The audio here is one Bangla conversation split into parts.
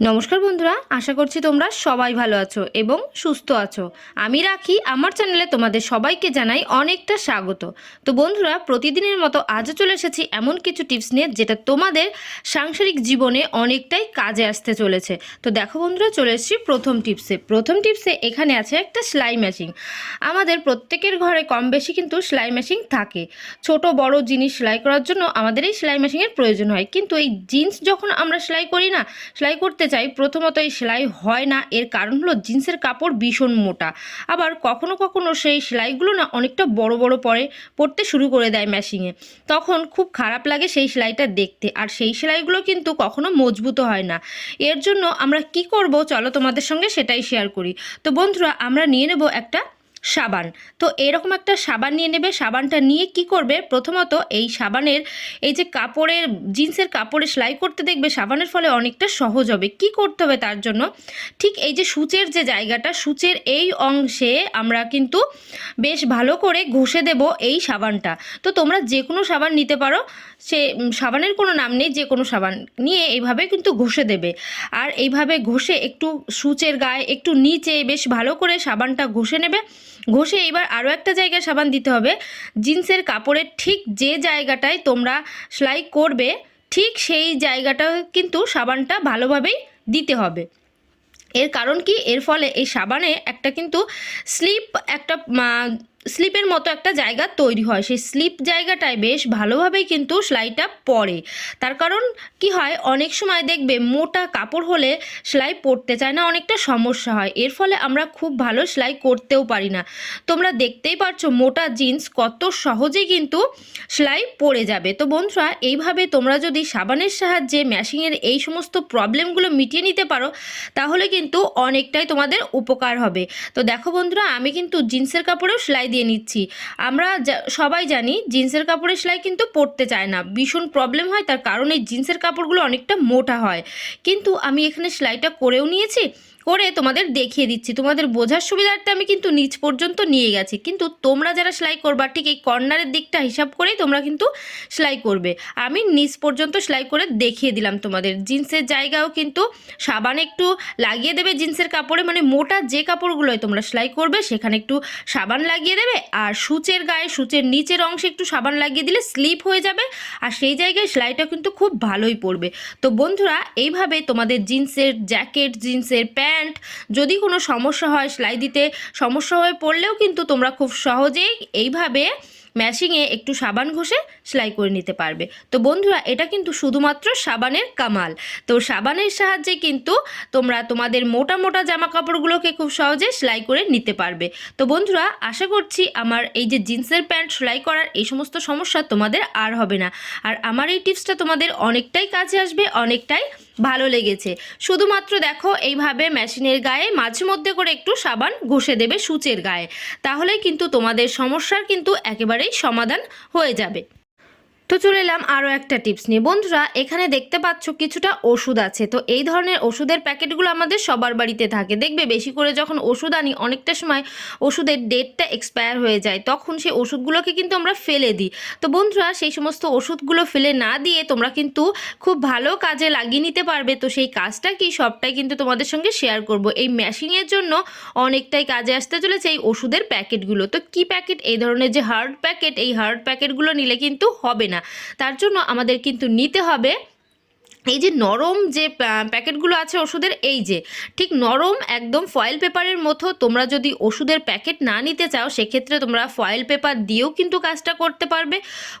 নমস্কার বন্ধুরা, আশা করছি তোমরা সবাই ভালো আছো এবং সুস্থ আছো। আমি রাখি, আমার চ্যানেলে তোমাদের সবাইকে জানাই অনেকটা স্বাগত। তো বন্ধুরা, প্রতিদিনের মতো আজও চলে এসেছি এমন কিছু টিপস নিয়ে যেটা তোমাদের সাংসারিক জীবনে অনেকটাই কাজে আসতে চলেছে। তো দেখো বন্ধুরা, চলে এসেছি প্রথম টিপসে। প্রথম টিপসে এখানে আছে একটা সেলাই মেশিন। আমাদের প্রত্যেকের ঘরে কম বেশি কিন্তু সেলাই মেশিন থাকে। ছোট, বড় জিনিস সেলাই করার জন্য আমাদের এই সেলাই মেশিনের প্রয়োজন হয়। কিন্তু এই জিন্স যখন আমরা সেলাই করি না, সেলাই করতে চাই, প্রথমত এই সেলাই হয় না, এর কারণ হলো জিন্সের কাপড় ভীষণ মোটা। আবার কখনো কখনো সেই সেলাইগুলো না অনেকটা বড় বড় পরে পড়তে শুরু করে দেয় মেশিনে তখন খুব খারাপ লাগে সেই সেলাইটা দেখতে, আর সেই সেলাইগুলো কিন্তু কখনো মজবুত হয় না। এর জন্য আমরা কি করব, চলো তোমাদের সঙ্গে সেটাই শেয়ার করি। তো বন্ধুরা, আমরা নিয়ে নেব একটা সাবান। তো এরকম একটা সাবান নিয়ে নেবে, সাবানটা নিয়ে কি করবে? প্রথমত এই সাবানের, এই যে কাপড়ের, জিন্সের কাপড়ে সেলাই করতে দেখবে সাবানের ফলে অনেকটা সহজ হবে। কি করতে হবে তার জন্য? ঠিক এই যে সূচের যে জায়গাটা, সূচের এই অংশে আমরা কিন্তু বেশ ভালো করে ঘষে দেব এই সাবানটা। তো তোমরা যে কোনো সাবান নিতে পারো, সে সাবানের কোনো নাম নেই যে কোনো সাবান নিয়ে এইভাবে কিন্তু ঘষে দেবে। আর এইভাবে ঘষে একটু সূচের গায়ে একটু নিচে বেশ ভালো করে সাবানটা ঘষে নেবে। ঘষে এবার আরও একটা জায়গায় সাবান দিতে হবে। জিন্সের কাপড়ের ঠিক যে জায়গাটায় তোমরা সেলাই করবে, ঠিক সেই জায়গাটা কিন্তু সাবানটা ভালোভাবেই দিতে হবে। এর কারণ কি? এর ফলে এই সাবানে একটা কিন্তু স্লিপ, একটা স্লিপের মতো একটা জায়গা তৈরি হয়। সেই স্লিপ জায়গাটায় বেশ ভালোভাবেই কিন্তু সেলাইটা পড়ে। তার কারণ কি হয়, অনেক সময় দেখবে মোটা কাপড় হলে সেলাই পড়তে চায় না, অনেকটা সমস্যা হয়। এর ফলে আমরা খুব ভালো সেলাই করতেও পারি না। তোমরা দেখতেই পারছ মোটা জিন্স কত সহজেই কিন্তু সেলাই পড়ে যাবে। তো বন্ধুরা, এইভাবে তোমরা যদি সাবানের সাহায্যে ম্যাশিংয়ের এই সমস্ত প্রবলেমগুলো মিটিয়ে নিতে পারো, তাহলে কিন্তু অনেকটাই তোমাদের উপকার হবে। তো দেখো বন্ধুরা, আমি কিন্তু জিন্সের কাপড়েও সেলাই দিয়ে নিচ্ছি। আমরা সবাই জানি জিন্সের কাপড়ের সেলাই কিন্তু পড়তে চায় না। ভীষণ প্রবলেম হয়, তার কারণে জিন্সের কাপড়গুলো অনেকটা মোটা হয়। কিন্তু আমি এখানে সেলাইটা করেও নিয়েছি করে তোমাদের দেখিয়ে দিচ্ছি। তোমাদের বোঝার সুবিধার্থে আমি কিন্তু নিচ পর্যন্ত নিয়ে গেছি। কিন্তু তোমরা যারা সেলাই করবা, ঠিক এই কর্নারের দিকটা হিসাব করেই তোমরা কিন্তু সেলাই করবে। আমি নিচ পর্যন্ত সেলাই করে দেখিয়ে দিলাম তোমাদের। জিন্সের জায়গাও কিন্তু সাবান একটু লাগিয়ে দেবে জিন্সের কাপড়ে মানে মোটা যে কাপড়গুলোয় তোমরা সেলাই করবে, সেখানে একটু সাবান লাগিয়ে দেবে। আর সূচের গায়ে, সূচের নিচের অংশে একটু সাবান লাগিয়ে দিলে স্লিপ হয়ে যাবে। আর সেই জায়গায় সেলাইটা কিন্তু খুব ভালোই পড়বে। তো বন্ধুরা, এইভাবে তোমাদের জিন্সের জ্যাকেট, জিন্সের প্যান্ট যদি কোনো সমস্যা হয় সেলাই দিতে সমস্যা হয়ে পড়লেও কিন্তু তোমরা খুব সহজেই এইভাবে ম্যাশিংয়ে একটু সাবান ঘষে সেলাই করে নিতে পারবে। তো বন্ধুরা, এটা কিন্তু শুধুমাত্র সাবানের কামাল। তো সাবানের সাহায্যে কিন্তু তোমরা তোমাদের মোটা মোটা জামা কাপড়গুলোকে খুব সহজে সেলাই করে নিতে পারবে। তো বন্ধুরা, আশা করছি আমার এই যে জিন্সের প্যান্ট সেলাই করার এই সমস্ত সমস্যা তোমাদের আর হবে না। আর আমার এই টিপসটা তোমাদের অনেকটাই কাজে আসবে, অনেকটাই ভালো লেগেছে। শুধুমাত্র দেখো এইভাবে মেশিনের গায়ে মাঝে মধ্যে করে একটু সাবান ঘষে দেবে সূচের গায়ে। তাহলে কিন্তু তোমাদের সমস্যার কিন্তু একেবারেই সমাধান হয়ে যাবে। তো চলে এলাম আরও একটা টিপস নিয়ে। বন্ধুরা, এখানে দেখতে পাচ্ছ কিছুটা ওষুধ আছে। তো এই ধরনের ওষুধের প্যাকেটগুলো আমাদের সবার বাড়িতে থাকে। দেখবে বেশি করে যখন ওষুধ আনি, অনেকটা সময় ওষুধের ডেটটা এক্সপায়ার হয়ে যায়। তখন সেই ওষুধগুলোকে কিন্তু আমরা ফেলে দিই। তো বন্ধুরা, সেই সমস্ত ওষুধগুলো ফেলে না দিয়ে তোমরা কিন্তু খুব ভালো কাজে লাগিয়ে নিতে পারবে। তো সেই কাজটা কি, সবটাই কিন্তু তোমাদের সঙ্গে শেয়ার করব। এই ম্যাশিংয়ের জন্য অনেকটাই কাজে আসতে চলেছে এই ওষুধের প্যাকেটগুলো। তো কি প্যাকেট? এই ধরনের যে হার্ড প্যাকেট এই হার্ড প্যাকেটগুলো নিলে কিন্তু হবে না। তার জন্য আমাদের কিন্তু নিতে হবে এই যে নরম যে প্যাকেটগুলো আছে ওষুধের, এই যে, ঠিক নরম একদম ফয়েল পেপারের মতো তোমরা যদি ওষুধের প্যাকেট না নিতে চাও, সেক্ষেত্রে তোমরা ফয়েল পেপার দিয়েও কিন্তু কাজটা করতে পারবে।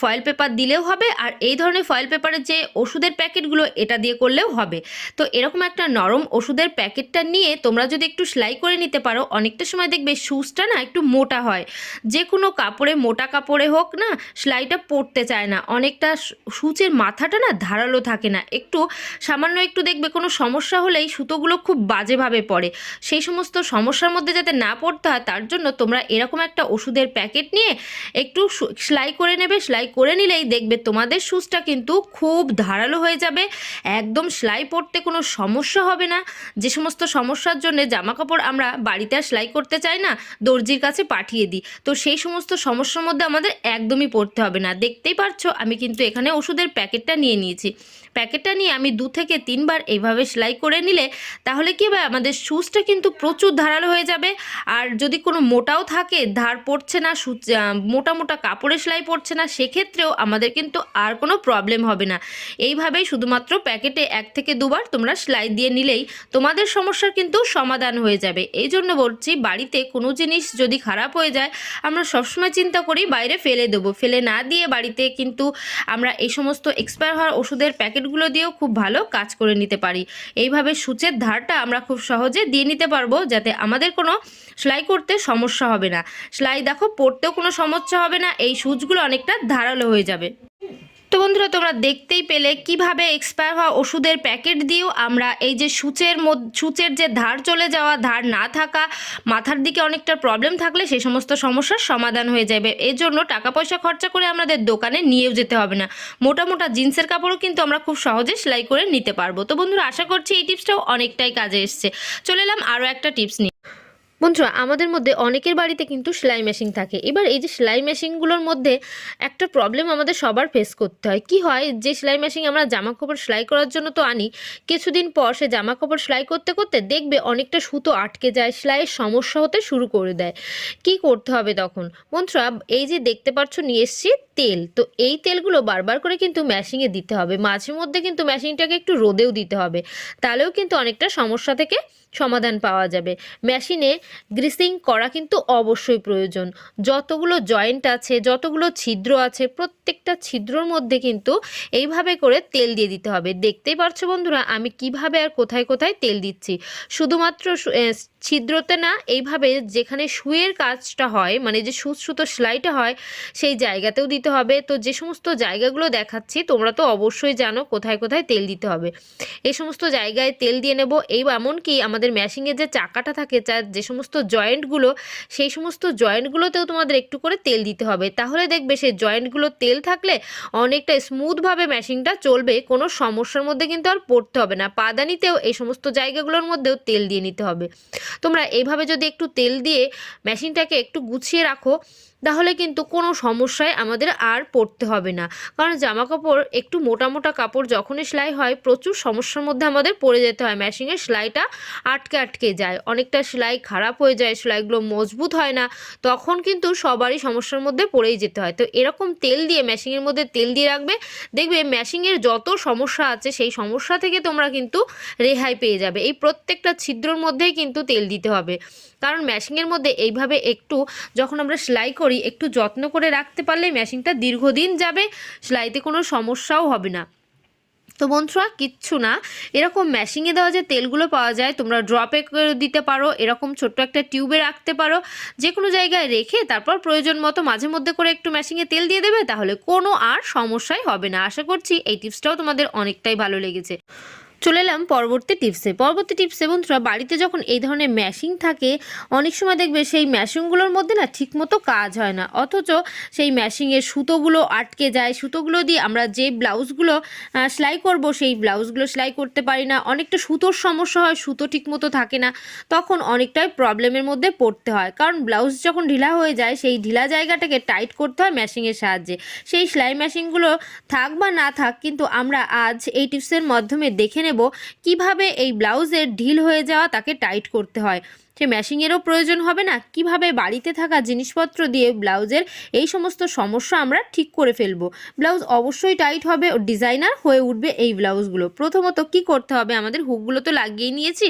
ফয়েল পেপার দিলেও হবে, আর এই ধরনের ফয়েল পেপারের যে ওষুধের প্যাকেটগুলো, এটা দিয়ে করলেও হবে। তো এরকম একটা নরম ওষুধের প্যাকেটটা নিয়ে তোমরা যদি একটু সেলাই করে নিতে পারো, অনেকটা সময় দেখবে সুচটা না একটু মোটা হয়। যে কোনো কাপড়ে, মোটা কাপড়ে হোক না, সেলাইটা পড়তে চায় না। অনেকটা সূচের মাথাটা না ধারালো থাকে না একটু, সামান্য একটু দেখবে কোনো সমস্যা হলেই সুতোগুলো খুব বাজেভাবে পড়ে। সেই সমস্ত সমস্যার মধ্যে যাতে না পড়তে হয়, তার জন্য তোমরা এরকম একটা ওষুধের প্যাকেট নিয়ে একটু সেলাই করে নেবে, সেলাই করে নিলেই দেখবে তোমাদের সুচটা কিন্তু খুব ধারালো হয়ে যাবে। একদম সেলাই পড়তে কোনো সমস্যা হবে না। যে সমস্ত সমস্যার জন্য জামা কাপড় আমরা বাড়িতে আর সেলাই করতে চাই না, দর্জির কাছে পাঠিয়ে দিই। তো সেই সমস্ত সমস্যার মধ্যে আমাদের একদমই পড়তে হবে না। দেখতেই পারছ, আমি কিন্তু এখানে ওষুধের প্যাকেটটা নিয়ে নিয়েছি। প্যাকেটটা নিয়ে আমি দু থেকে তিনবার এইভাবে সেলাই করে নিলে তাহলে কি হবে? আমাদের সুচটা কিন্তু প্রচুর ধারালো হয়ে যাবে। আর যদি কোনো মোটাও থাকে, ধার পড়ছে না মোটা মোটা কাপড়ের সেলাই পড়ছে না, সেক্ষেত্রেও আমাদের কিন্তু আর কোনো প্রবলেম হবে না। এইভাবেই শুধুমাত্র প্যাকেটে এক থেকে দুবার তোমরা সেলাই দিয়ে নিলেই তোমাদের সমস্যার কিন্তু সমাধান হয়ে যাবে। এই জন্য বলছি, বাড়িতে কোনো জিনিস যদি খারাপ হয়ে যায়, আমরা সবসময় চিন্তা করি বাইরে ফেলে দেবো। ফেলে না দিয়ে বাড়িতে কিন্তু আমরা এই সমস্ত এক্সপায়ার হওয়ার ওষুধের প্যাকেটগুলো দিয়েও খুব ভালো কাজ করে নিতে পারি। এইভাবে সূচের ধারটা আমরা খুব সহজে দিয়ে নিতে পারব যাতে আমাদের কোনো সেলাই করতে সমস্যা হবে না। সেলাই দেখো পড়তেও কোনো সমস্যা হবে না, এই সূচগুলো অনেকটা ধারালো হয়ে যাবে। তো বন্ধুরা, তোমরা দেখতেই পেলে কীভাবে এক্সপায়ার হওয়া ওষুধের প্যাকেট দিয়েও আমরা এই যে সূচের মধ্যে, সূচের যে ধার চলে যাওয়া, ধার না থাকা, মাথার দিকে অনেকটা প্রবলেম থাকলে সেই সমস্ত সমস্যার সমাধান হয়ে যাবে। এর জন্য টাকা পয়সা খরচা করে আমাদের দোকানে নিয়েও যেতে হবে না। মোটা মোটা জিন্সের কাপড়ও কিন্তু আমরা খুব সহজে সেলাই করে নিতে পারব। তো বন্ধুরা, আশা করছি এই টিপসটাও অনেকটাই কাজে এসছে। চলে এলাম আরও একটা টিপস নিয়ে। বন্ধুরা, আমাদের মধ্যে অনেকের বাড়িতে কিন্তু সেলাই মেশিন থাকে। এবার এই যে সেলাই মেশিনগুলোর মধ্যে একটা প্রবলেম আমাদের সবার ফেস করতে হয়। কি হয়? যে সেলাই মেশিন আমরা জামা কাপড় সেলাই করার জন্য তো আনি, কিছুদিন পর সে জামা কাপড় সেলাই করতে করতে দেখবে অনেকটা সুতো আটকে যায়, সেলাইয়ের সমস্যা হতে শুরু করে দেয়। কি করতে হবে তখন? বন্ধুরা, এই যে দেখতে পাচ্ছ, নিয়ে এসছি তেল। তো এই তেলগুলো বারবার করে কিন্তু ম্যাশিংয়ে দিতে হবে। মাঝে মধ্যে কিন্তু মেশিনটাকে একটু রোদেও দিতে হবে। তাহলেও কিন্তু অনেকটা সমস্যা থেকে সমাধান পাওয়া যাবে। মেশিনে গ্রিসিং করা কিন্তু অবশ্যই প্রয়োজন। যতগুলো জয়েন্ট আছে, যতগুলো ছিদ্র আছে, প্রত্যেকটা ছিদ্রর মধ্যে কিন্তু এইভাবে করে তেল দিয়ে দিতে হবে। দেখতেই পারছ বন্ধুরা, আমি কীভাবে আর কোথায় কোথায় তেল দিচ্ছি। শুধুমাত্র ছিদ্রতে না, এইভাবে যেখানে সুয়ের কাজটা হয় মানে যে সুচ সুতো সেলাইটা হয়, সেই জায়গাতেও দিতে হবে। তো যে সমস্ত জায়গাগুলো দেখাচ্ছি, তোমরা তো অবশ্যই জানো কোথায় কোথায় তেল দিতে হবে। এই সমস্ত জায়গায় তেল দিয়ে নেব। এই এমনকি আমাদের ম্যাশিংয়ের যে চাকাটা থাকে যার যে সমস্ত জয়েন্টগুলো সেই সমস্ত জয়েন্টগুলোতেও তোমাদের একটু করে তেল দিতে হবে। তাহলে দেখবে সেই জয়েন্টগুলো তেল থাকলে অনেকটা স্মুথভাবে ম্যাশিংটা চলবে। কোনো সমস্যার মধ্যে কিন্তু আর পড়তে হবে না। পাদানিতেও এই সমস্ত জায়গাগুলোর মধ্যেও তেল দিয়ে নিতে হবে। তোমরা এইভাবে যদি একটু তেল দিয়ে মেশিনটাকে একটু গুছিয়ে রাখো তাহলে কিন্তু কোনো সমস্যায় আমাদের আর পড়তে হবে না। কারণ জামা কাপড় একটু মোটা মোটা কাপড় যখনই সেলাই হয়, প্রচুর সমস্যার মধ্যে আমাদের পড়ে যেতে হয়। মেশিনের সেলাইটা আটকে আটকে যায়। অনেকটা সেলাই খারাপ হয়ে যায়, সেলাইগুলো মজবুত হয় না। তখন কিন্তু সবারই সমস্যার মধ্যে পড়েই যেতে হয়। তো এরকম তেল দিয়ে মেশিনের মধ্যে তেল দিয়ে রাখবে, দেখবে মেশিনের যত সমস্যা আছে, সেই সমস্যা থেকে তোমরা কিন্তু রেহাই পেয়ে যাবে। এই প্রত্যেকটা ছিদ্রর মধ্যেই কিন্তু তেল দিতে হবে। কারণ মেশিনের মধ্যে এইভাবে একটু যখন আমরা সেলাই করি একটু যত্ন করে রাখতে পারলে মেশিনটা দীর্ঘদিন যাবে, সেলাইতে কোনো সমস্যাও হবে না। তো বন্ধুরা, কিচ্ছু না। এরকম ম্যাশিংয়ে দেওয়া যে তেলগুলো পাওয়া যায়, তোমরা ড্রপে করে দিতে পারো, এরকম ছোট্ট একটা টিউবে রাখতে পারো যে কোনো জায়গায় রেখে তারপর প্রয়োজন মতো মাঝে মধ্যে করে একটু ম্যাশিংয়ে তেল দিয়ে দেবে, তাহলে কোনো আর সমস্যাই হবে না। আশা করছি এই টিপসটাও তোমাদের অনেকটাই ভালো লেগেছে। চলে এলাম পরবর্তী টিপসে পরবর্তী টিপসে বন্ধুরা, বাড়িতে যখন এই ধরনের ম্যাশিং থাকে, অনেক সময় দেখবে সেই ম্যাশিংগুলোর মধ্যে না ঠিকমতো কাজ হয় না। অথচ সেই ম্যাশিংয়ের সুতোগুলো আটকে যায়, সুতোগুলো দিয়ে আমরা যে ব্লাউজগুলো সেলাই করব, সেই ব্লাউজগুলো সেলাই করতে পারি না। অনেকটা সুতোর সমস্যা হয়, সুতো ঠিকমতো থাকে না। তখন অনেকটাই প্রবলেমের মধ্যে পড়তে হয়। কারণ ব্লাউজ যখন ঢিলা হয়ে যায়, সেই ঢিলা জায়গাটাকে টাইট করতে হয় ম্যাশিংয়ের সাহায্যে। সেই সেলাই মেশিনগুলো থাক বা না থাক, কিন্তু আমরা আজ এই টিপসের মাধ্যমে দেখে নেব, কীভাবে এই ব্লাউজের ঢিল হয়ে যাওয়া তাকে টাইট করতে হয়? সে ম্যাশিংয়েরও প্রয়োজন হবে না? কীভাবে বাড়িতে থাকা জিনিসপত্র দিয়ে ব্লাউজের এই সমস্ত সমস্যা আমরা ঠিক করে ফেলব? ব্লাউজ অবশ্যই টাইট হবে ও ডিজাইনার হয়ে উঠবে এই ব্লাউজগুলো। প্রথমত কি করতে হবে? আমাদের হুকগুলো তো লাগিয়ে নিয়েছি।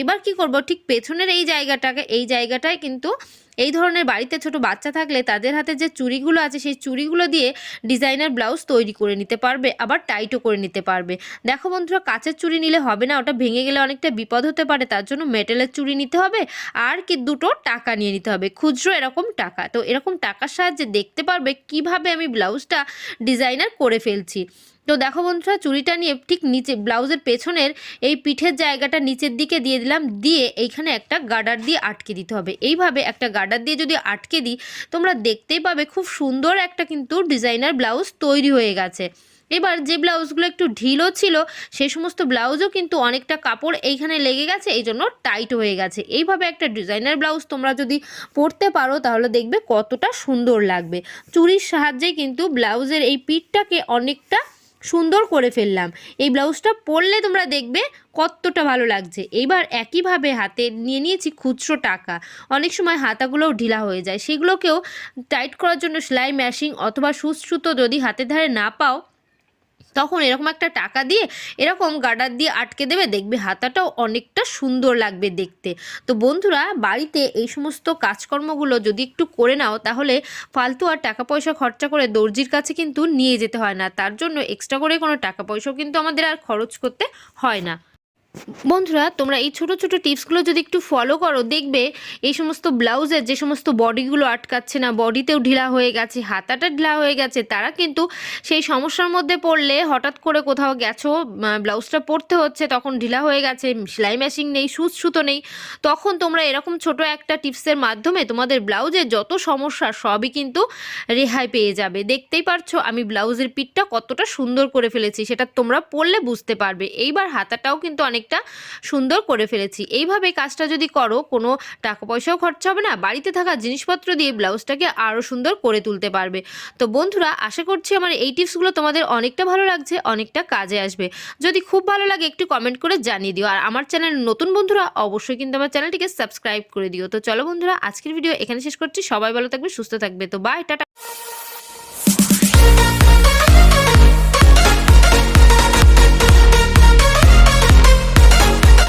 এবার কি করব? ঠিক পেছনের এই জায়গাটাকে, এই জায়গাটায় কিন্তু এই ধরনের বাড়িতে ছোট বাচ্চা থাকলে তাদের হাতে যে চুড়িগুলো আছে, সেই চুড়িগুলো দিয়ে ডিজাইনার ব্লাউজ তৈরি করে নিতে পারবে, আবার টাইটও করে নিতে পারবে। দেখো বন্ধুরা, কাচের চুড়ি নিলে হবে না, ওটা ভেঙে গেলে অনেকটা বিপদ হতে পারে, তার জন্য মেটেলের চুড়ি নিতে হবে আর কি দুটো টাকা নিয়ে নিতে হবে, খুচরো এরকম টাকা। তো এরকম টাকার সাহায্যে দেখতে পারবে কীভাবে আমি ব্লাউজটা ডিজাইনার করে ফেলছি। তো দেখো বন্ধুরা, চুড়িটা নিয়ে ঠিক নিচে, ব্লাউজের পেছনের এই পিঠের জায়গাটা নিচের দিকে দিয়ে দিলাম, দিয়ে এইখানে একটা গার্ডার দিয়ে আটকে দিতে হবে। এইভাবে একটা গার্ডার দিয়ে যদি আটকে দিই, তোমরা দেখতেই পাবে খুব সুন্দর একটা কিন্তু ডিজাইনার ব্লাউজ তৈরি হয়ে গেছে। এবার যে ব্লাউজগুলো একটু ঢিলও ছিল সেই সমস্ত ব্লাউজও কিন্তু অনেকটা কাপড় এইখানে লেগে গেছে, এই জন্য টাইট হয়ে গেছে। এইভাবে একটা ডিজাইনার ব্লাউজ তোমরা যদি পরতে পারো, তাহলে দেখবে কতটা সুন্দর লাগবে। চুরির সাহায্যে কিন্তু ব্লাউজের এই পিঠটাকে অনেকটা সুন্দর করে ফেললাম। এই ব্লাউজটা পরলে তোমরা দেখবে কতটা ভালো লাগছে। এইবার একইভাবে হাতে নিয়ে নিয়েছি খুচরো টাকা। অনেক সময় হাতাগুলোও ঢিলা হয়ে যায়। সেগুলোকেও টাইট করার জন্য সেলাই ম্যাশিং অথবা সুচ যদি হাতের ধারে না পাও তখন এরকম একটা টাকা দিয়ে এরকম গার্ডার দিয়ে আটকে দেবে, দেখবে হাতাটাও অনেকটা সুন্দর লাগবে দেখতে। তো বন্ধুরা, বাড়িতে এই সমস্ত কাজকর্মগুলো যদি একটু করে নাও, তাহলে ফালতু আর টাকা পয়সা খরচা করে দর্জির কাছে কিন্তু নিয়ে যেতে হয় না। তার জন্য এক্সট্রা করে কোনো টাকা পয়সাও কিন্তু আমাদের আর খরচ করতে হয় না। বন্ধুরা, তোমরা এই ছোট ছোট টিপসগুলো যদি একটু ফলো করো, দেখবে এই সমস্ত ব্লাউজের যে সমস্ত বডিগুলো আটকাচ্ছে না বডিতেও ঢিলা হয়ে গেছে, হাতাটা ঢিলা হয়ে গেছে, তারা কিন্তু সেই সমস্যার মধ্যে পড়লে হঠাৎ করে কোথাও গেছো ব্লাউজটা পরতে হচ্ছে, তখন ঢিলা হয়ে গেছে, সেলাই মেশিন নেই, সুচ সুতো নেই, তখন তোমরা এরকম ছোট একটা টিপসের মাধ্যমে তোমাদের ব্লাউজের যত সমস্যা সবই কিন্তু রেহাই পেয়ে যাবে। দেখতেই পারছ, আমি ব্লাউজের পিঠটা কতটা সুন্দর করে ফেলেছি, সেটা তোমরা পরলে বুঝতে পারবে। এইবার হাতাটাও কিন্তু অনেকটা সুন্দর করে ফেলেছি। এইভাবে কাজটা যদি করো, কোনো টাকা পয়সাও খরচা হবে না, বাড়িতে থাকা জিনিসপত্র দিয়ে ব্লাউজটাকে আরও সুন্দর করে তুলতে পারবে। তো বন্ধুরা, আশা করছি আমার এই টিপসগুলো তোমাদের অনেকটা ভালো লাগছে, অনেকটা কাজে আসবে। যদি খুব ভালো লাগে, একটু কমেন্ট করে জানিয়ে দিও। আর আমার চ্যানেল নতুন বন্ধুরা, অবশ্যই কিন্তু আমার চ্যানেলটিকে সাবস্ক্রাইব করে দিও। তো চলো বন্ধুরা, আজকের ভিডিও এখানে শেষ করছি। সবাই ভালো থাকবে, সুস্থ থাকবে। তো বাই টাটা।